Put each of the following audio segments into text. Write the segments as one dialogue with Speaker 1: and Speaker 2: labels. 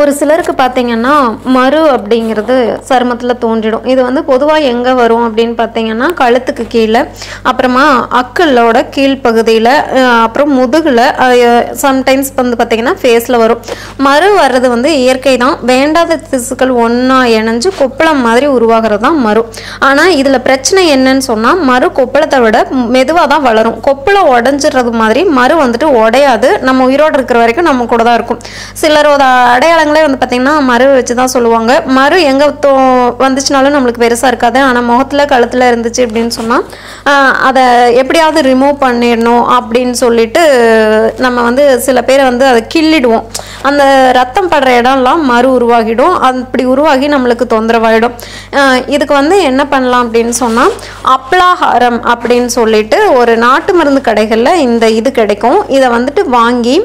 Speaker 1: ஒரு சிலருக்கு பார்த்தீங்கன்னா மறு அப்படிங்கிறது சருமத்தில் தோன்றிடும். இது வந்து பொதுவாக எங்கே வரும் அப்படின்னு பார்த்தீங்கன்னா கழுத்துக்கு கீழே அப்புறமா அக்கலோட கீழ்ப்பகுதியில் அப்புறம் முதுகில் சம்டைம்ஸ் வந்து பார்த்தீங்கன்னா ஃபேஸில் வரும். மறு வர்றது வந்து இயற்கை தான். வேண்டாத திசுக்கள் ஒன்றா இணைஞ்சு கொப்பளம் மாதிரி உருவாகிறது தான் மறு. ஆனால் இதில் பிரச்சனை என்னன்னு சொன்னால் மறு கொப்பளத்தை விட மெதுவாக தான் வளரும். கொப்பளம் உடஞ்சிடுறது மாதிரி மறு வந்துட்டு உடையாது. நம்ம உயிரோடு இருக்கிற வரைக்கும் நம்ம கூட தான் இருக்கும். சிலரோட அடையாளம் அடையாளங்களே வந்து பார்த்திங்கன்னா மறு வச்சு தான் சொல்லுவாங்க. மறு எங்கே தோ வந்துச்சுனாலும் நம்மளுக்கு பெருசாக இருக்காது. ஆனால் முகத்தில் கழுத்தில் இருந்துச்சு அப்படின்னு சொன்னால் அதை எப்படியாவது ரிமூவ் பண்ணிடணும் அப்படின்னு சொல்லிட்டு நம்ம வந்து சில பேரை வந்து அதை கிள்ளிடுவோம். அந்த ரத்தம் படுற இடம்லாம் மறு உருவாகிடும். அப்படி உருவாகி நம்மளுக்கு தொந்தரவாயிடும். இதுக்கு வந்து என்ன பண்ணலாம் அப்படின்னு சொன்னால் அப்ளாஹாரம் அப்படின்னு சொல்லிட்டு ஒரு நாட்டு மருந்து கடைகளில் இந்த இது கிடைக்கும். இதை வந்துட்டு வாங்கி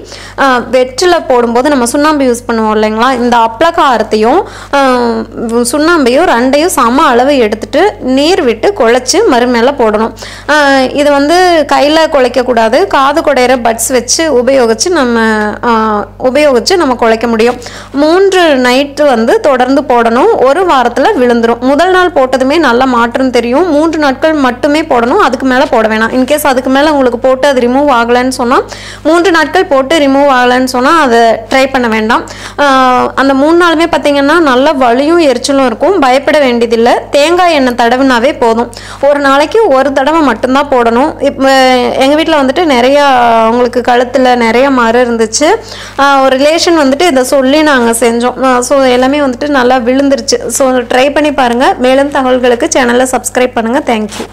Speaker 1: வெற்றில போடும்போது நம்ம சுண்ணாம்பு யூஸ் பண்ணுவோம் சரிங்களா? இந்த அப்ளகாரத்தையும் சுண்ணாம்பையும் ரெண்டையும் சம அளவு எடுத்துட்டு நீர் விட்டு குழைச்சி மறுமேல போடணும். இது வந்து கையில் குழைக்கக்கூடாது காது குடையிற பட்ஸ் வச்சு உபயோகித்து நம்ம உபயோகித்து நம்ம குழைக்க முடியும். மூன்று நைட்டு வந்து தொடர்ந்து போடணும். ஒரு வாரத்தில் விழுந்துரும். முதல் நாள் போட்டதுமே நல்ல மாற்றம் தெரியும். மூன்று நாட்கள் மட்டுமே போடணும். அதுக்கு மேலே போட வேணாம். இன்கேஸ் அதுக்கு மேலே உங்களுக்கு போட்டு அது ரிமூவ் ஆகலைன்னு சொன்னால் மூன்று நாட்கள் போட்டு ரிமூவ் ஆகலைன்னு சொன்னால் அதை ட்ரை பண்ண வேண்டாம். அந்த மூணு நாளுமே பார்த்தீங்கன்னா நல்ல வலியும் எரிச்சலும் இருக்கும். பயப்பட வேண்டியதில்லை. தேங்காய் எண்ணெய் தடவினாவே போதும். ஒரு நாளைக்கு ஒரு தடவை மட்டும்தான் போடணும். இப்போ எங்கள் வீட்டில் வந்துட்டு நிறையா அவங்களுக்கு கழுத்தில் நிறைய மரம் இருந்துச்சு. ஒரு ரிலேஷன் வந்துட்டு இதை சொல்லி நாங்கள் செஞ்சோம். ஸோ எல்லாமே வந்துட்டு நல்லா விழுந்துருச்சு. ஸோ ட்ரை பண்ணி பாருங்கள் மேலும் தகவல்களுக்கு சேனலை சப்ஸ்கிரைப் பண்ணுங்கள் தேங்க்யூ